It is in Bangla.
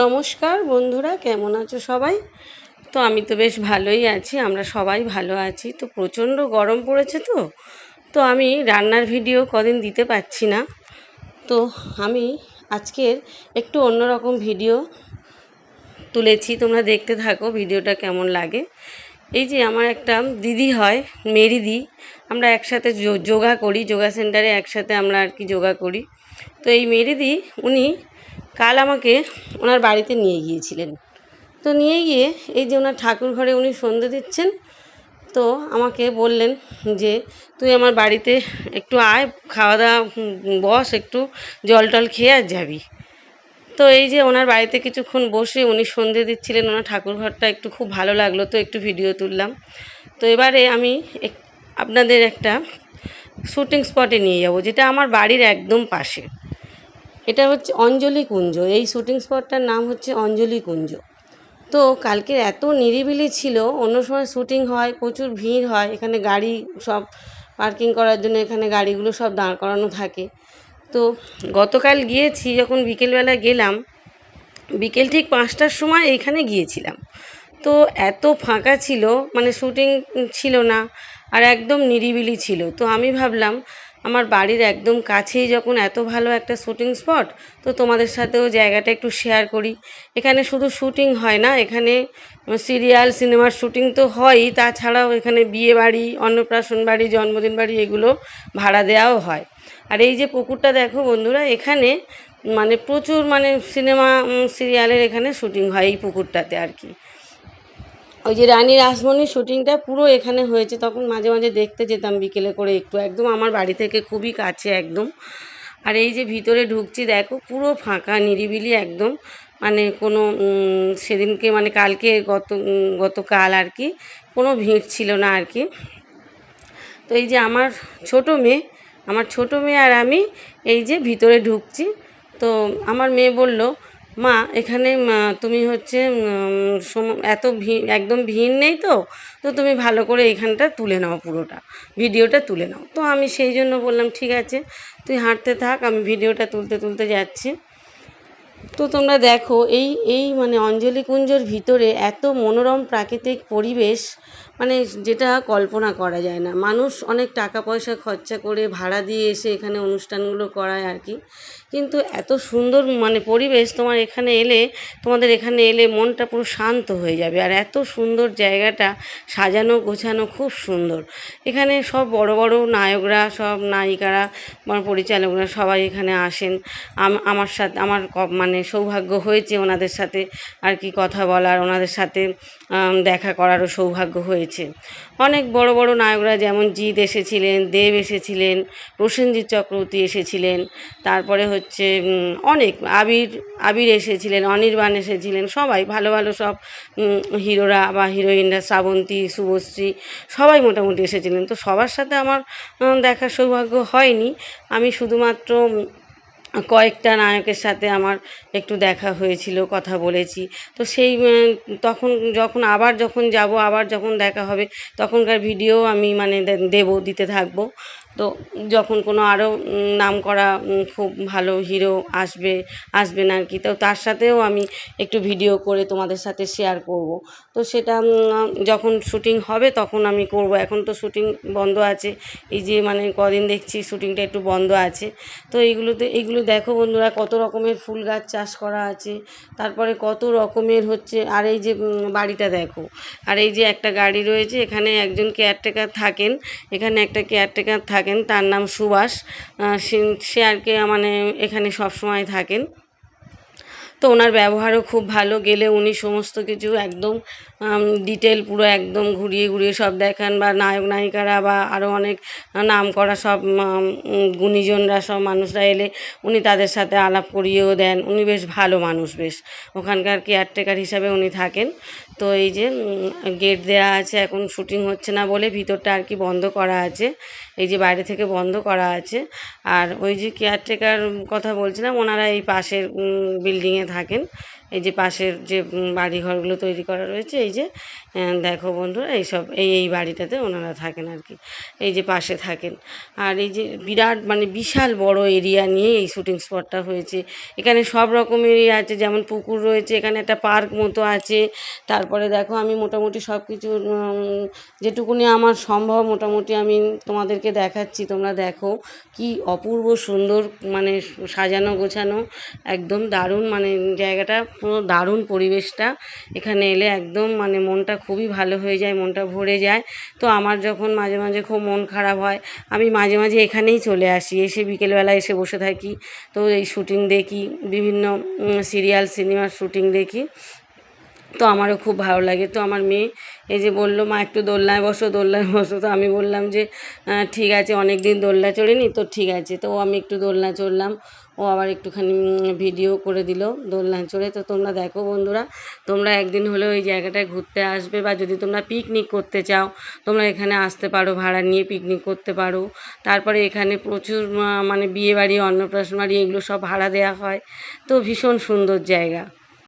নমস্কার বন্ধুরা, কেমন আছো সবাই? তো আমি তো বেশ ভালোই আছি, আমরা সবাই ভালো আছি। তো প্রচণ্ড গরম পড়েছে তো তো আমি রান্নার ভিডিও কদিন দিতে পারছি না। তো আমি আজকের একটু অন্যরকম ভিডিও তুলেছি, তোমরা দেখতে থাকো ভিডিওটা কেমন লাগে। এই যে আমার একটা দিদি হয় মেরিদি আমরা একসাথে যোগা করি, যোগা সেন্টারে একসাথে আমরা আর কি যোগা করি। তো এই মেরিদি উনি কাল আমাকে ওনার বাড়িতে নিয়ে গিয়েছিলেন। তো নিয়ে গিয়ে এই যে ওনার ঠাকুর ঘরে উনি সন্ধে দিচ্ছেন, তো আমাকে বললেন যে, তুই আমার বাড়িতে একটু আয় খাওয়া দাওয়া বস, একটু জল টল খেয়ে আর যাবি। তো এই যে ওনার বাড়িতে কিছুক্ষণ বসে উনি সন্ধে দিচ্ছিলেন, ওনার ঠাকুর ঘরটা একটু খুব ভালো লাগল, তো একটু ভিডিও তুললাম। তো এবারে আমি আপনাদের একটা শুটিং স্পটে নিয়ে যাব, যেটা আমার বাড়ির একদম পাশে। এটা হচ্ছে অঞ্জলি কুঞ্জ। এই শুটিং স্পটটার নাম হচ্ছে অঞ্জলি কুঞ্জ। তো কালকের এত নিরিবিলি ছিল, অন্য সময় শুটিং হয়, প্রচুর ভিড় হয়, এখানে গাড়ি সব পার্কিং করার জন্য এখানে গাড়িগুলো সব দাঁড় করানো থাকে। তো গতকাল গিয়েছি, যখন বিকেলবেলা গেলাম, বিকেল ঠিক পাঁচটার সময় এইখানে গিয়েছিলাম। তো এত ফাঁকা ছিল মানে শুটিং ছিল না, আর একদম নিরিবিলি ছিল। তো আমি ভাবলাম আমার বাড়ির একদম কাছেই যখন এত ভালো একটা শুটিং স্পট তো তোমাদের সাথেও জায়গাটা একটু শেয়ার করি। এখানে শুধু শুটিং হয় না, এখানে সিরিয়াল সিনেমার শুটিং তো হয়ই, তাছাড়াও এখানে বিয়ে বাড়ি, অন্নপ্রাশন বাড়ি, জন্মদিন বাড়ি এগুলো ভাড়া দেওয়াও হয়। আর এই যে পুকুরটা দেখো বন্ধুরা, এখানে মানে প্রচুর মানে সিনেমা সিরিয়ালের এখানে শুটিং হয় এই পুকুরটাতে আর কি। ওই যে রানী রাসমণির শুটিংটা পুরো এখানে হয়েছে, তখন মাঝে মাঝে দেখতে যেতাম বিকেলে করে একটু। একদম আমার বাড়ি থেকে খুবই কাছে একদম। আর এই যে ভিতরে ঢুকছি, দেখো পুরো ফাঁকা, নিরিবিলি একদম। মানে কোনো সেদিনকে মানে কালকে গত গতকাল আর কি, কোনো ভিড় ছিল না আর কি। তো এই যে আমার ছোট মেয়ে, আমার ছোট মেয়ে আর আমি এই যে ভিতরে ঢুকছি। তো আমার মেয়ে বলল মা, এখানে তুমি হচ্ছে এত একদম ভিড় নেই তো তো তুমি ভালো করে এখানটা তুলে নাও পুরোটা, ভিডিওটা তুলে নাও। তো আমি সেই জন্য বললাম, ঠিক আছে, তুই হাঁটতে থাক, আমি ভিডিওটা তুলতে তুলতে যাচ্ছি। তো তোমরা দেখো, এই এই মানে অঞ্জলি কুঞ্জর ভিতরে এত মনোরম প্রাকৃতিক পরিবেশ মানে যেটা কল্পনা করা যায় না। মানুষ অনেক টাকা পয়সা খরচা করে ভাড়া দিয়ে এসে এখানে অনুষ্ঠানগুলো করায় আর কি। কিন্তু এত সুন্দর মানে পরিবেশ তোমার এখানে এলে, তোমাদের এখানে এলে মনটা পুরো শান্ত হয়ে যাবে। আর এত সুন্দর জায়গাটা সাজানো, গোছানো খুব সুন্দর। এখানে সব বড় বড় নায়করা, সব নায়িকারা আমার পরিচালকরা সবাই এখানে আসেন। আম- আমার সাথে, আমার মানে সৌভাগ্য হয়েছে ওনাদের সাথে আর কি কথা বলার, ওনাদের সাথে দেখা করারও সৌভাগ্য হয়েছে। অনেক বড় বড় নায়করা যেমন জিৎ এসেছিলেন, দেব এসেছিলেন, প্রসেনজিৎ চক্রবর্তী এসেছিলেন, তারপরে হচ্ছে অনেক আবির আবির এসেছিলেন, অনির্বাণ এসেছিলেন, সবাই ভালো ভালো সব হিরোরা বা হিরোইনরা, শ্রাবন্তী, শুভশ্রী, সবাই মোটামুটি এসেছিলেন। তো সবার সাথে আমার দেখার সৌভাগ্য হয়নি। আমি শুধুমাত্র কয়েকটা নায়কের সাথে আমার একটু দেখা হয়েছিল, কথা বলেছি। তো সেই তখন যখন আবার যখন যাব, আবার যখন দেখা হবে, তখনকার ভিডিও আমি মানে দেবো, দিতে থাকব। তো যখন কোনো আরও নাম করা খুব ভালো হিরো আসবে আসবেন আর কি, তো তার সাথেও আমি একটু ভিডিও করে তোমাদের সাথে শেয়ার করব। তো সেটা যখন শুটিং হবে তখন আমি করব। এখন তো শুটিং বন্ধ আছে, এই যে মানে কদিন দেখছি শুটিংটা একটু বন্ধ আছে। তো এইগুলোতে, এইগুলো দেখো বন্ধুরা, কত রকমের ফুল গাছ চাষ করা আছে, তারপরে কত রকমের হচ্ছে, আর এই যে বাড়িটা দেখো, আর এই যে একটা গাড়ি রয়েছে, এখানে একজন কেয়ারটেকার থাকেন, এখানে একটা কেয়ারটেকার থাকেন। তার নাম সুভাষ। সে- আর কি মানে এখানে সবসময় থাকেন। তো ওনার ব্যবহারও খুব ভালো। গেলে উনি সমস্ত কিছু একদম ডিটেল পুরো একদম ঘুরিয়ে ঘুরিয়ে সব দেখান বা নায়ক, নায়িকারা বা আরও অনেক নাম করা সব গুণীজনরা সব মানুষরা এলে উনি তাদের সাথে আলাপ করিয়েও দেন। উনি বেশ ভালো মানুষ বেশ। ওখানকার কেয়ারটেকার হিসাবে উনি থাকেন। তো এই যে গেট দেওয়া আছে, এখন শুটিং হচ্ছে না বলে ভিতরটা আর কি বন্ধ করা আছে। এই যে বাইরে থেকে বন্ধ করা আছে। আর ওই যে কেয়ারটেকার কথা বলছিলাম, ওনারা এই পাশের বিল্ডিংয়ে থাকেন। এই যে পাশের যে বাড়িঘরগুলো তৈরি করা রয়েছে, এই যে দেখো বন্ধুরা এইসব এই এই বাড়িটাতে ওনারা থাকেন আর কি। এই যে পাশে থাকেন। আর এই যে বিরাট মানে বিশাল বড় এরিয়া নিয়ে এই শুটিং স্পটটা হয়েছে। এখানে সব রকমেরই আছে, যেমন পুকুর রয়েছে, এখানে একটা পার্ক মতো আছে। তারপরে দেখো, আমি মোটামুটি সব কিছু যেটুকুনি আমার সম্ভব, মোটামুটি আমি তোমাদেরকে দেখাচ্ছি, তোমরা দেখো। কি অপূর্ব সুন্দর মানে সাজানো গোছানো, একদম দারুণ মানে জায়গাটা, পুরো দারুণ পরিবেশটা। এখানে এলে একদম মানে মনটা খুবই ভালো হয়ে যায়, মনটা ভরে যায়। তো আমার যখন মাঝে মাঝে খুব মন খারাপ হয়, আমি মাঝে মাঝে এখানেই চলে আসি। এসে বিকেলবেলা এসে বসে থাকি। তো এই শুটিং দেখি, বিভিন্ন সিরিয়াল সিনেমার শ্যুটিং দেখি। তো আমারও খুব ভালো লাগে। তো আমার মেয়ে এই যে বলল, মা, একটু দোলনায় বসো দোলনায় বসো। তো আমি বললাম যে ঠিক আছে অনেক দিন দোলনা চড়িনি, তো ঠিক আছে। তো আমি একটু দোলনা চড়লাম। ও আবার একটুখানি ভিডিও করে দিল দোলনা চড়ে। তো তোমরা দেখো বন্ধুরা, তোমরা একদিন হলেও ওই জায়গাটায় ঘুরতে আসবে বা যদি তোমরা পিকনিক করতে চাও, তোমরা এখানে আসতে পারো, ভাড়া নিয়ে পিকনিক করতে পারো। তারপরে এখানে প্রচুর মানে বিয়ে বাড়ি অন্নপ্রাশন বাড়ি, এগুলো সব ভাড়া দেওয়া হয়। তো ভীষণ সুন্দর জায়গা।